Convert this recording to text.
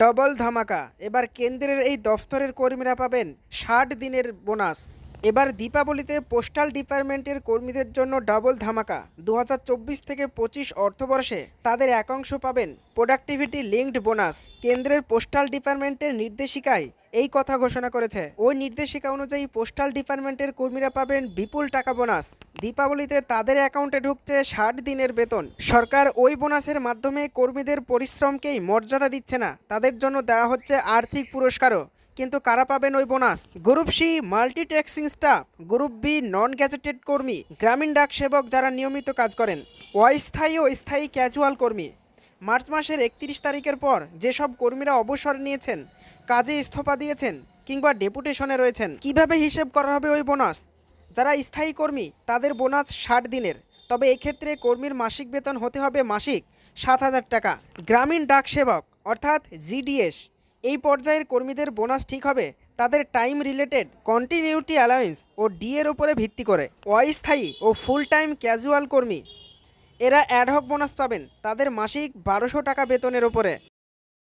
Double ধামাকা। এবার কেন্দ্রের এই দফতরের কর্মীরা পাবেন ষাট দিনের বোনাস। এবার দীপাবলিতে পোস্টাল ডিপার্টমেন্টের কর্মীদের জন্য ডাবল ধামাকা। দু হাজার চব্বিশ থেকে পঁচিশ অর্থবর্ষে তাদের একাংশ পাবেন প্রোডাক্টিভিটি লিঙ্কড বোনাস। কেন্দ্রের পোস্টাল ডিপার্টমেন্টের নির্দেশিকায় এই কথা ঘোষণা করেছে। ওই নির্দেশিকা অনুযায়ী পোস্টাল ডিপার্টমেন্টের কর্মীরা পাবেন বিপুল টাকা বোনাস। দীপাবলিতে তাদের অ্যাকাউন্টে ঢুকছে ষাট দিনের বেতন। সরকার ওই বোনাসের মাধ্যমে কর্মীদের পরিশ্রমকেই মর্যাদা দিচ্ছে না। তাদের জন্য দেওয়া হচ্ছে আর্থিক পুরস্কারও। কিন্তু কারা পাবেন ওই bonus? Group C multitasking staff group B non gazetted কর্মী, গ্রামীণ ডাক সেবক যারা নিয়মিত কাজ করেন, অস্থায়ী ও স্থায়ী ক্যাজুয়াল কর্মী। মার্চ মাসের একত্রিশ তারিখের পর যেসব কর্মীরা অবসর নিয়েছেন, কাজে ইস্তফা দিয়েছেন কিংবা ডেপুটেশনে রয়েছেন, কীভাবে হিসেব করা হবে ওই বোনাস? যারা স্থায়ী কর্মী, তাদের বোনাস ষাট দিনের। তবে এক্ষেত্রে কর্মীর মাসিক বেতন হতে হবে মাসিক সাত হাজার টাকা। গ্রামীণ ডাক সেবক, অর্থাৎ জিডিএস এই পর্যায়ের কর্মীদের বোনাস ঠিক হবে? তাদের টাইম রিলেটেড কন্টিনিউটি অ্যালাউন্স ও ডি এর উপরে ভিত্তি করে অস্থায়ী ও ফুল টাইম ক্যাজুয়াল কর্মী। এরা অ্যাডহক বোনাস পাবেন তাদের মাসিক বারোশো টাকা বেতনের ওপরে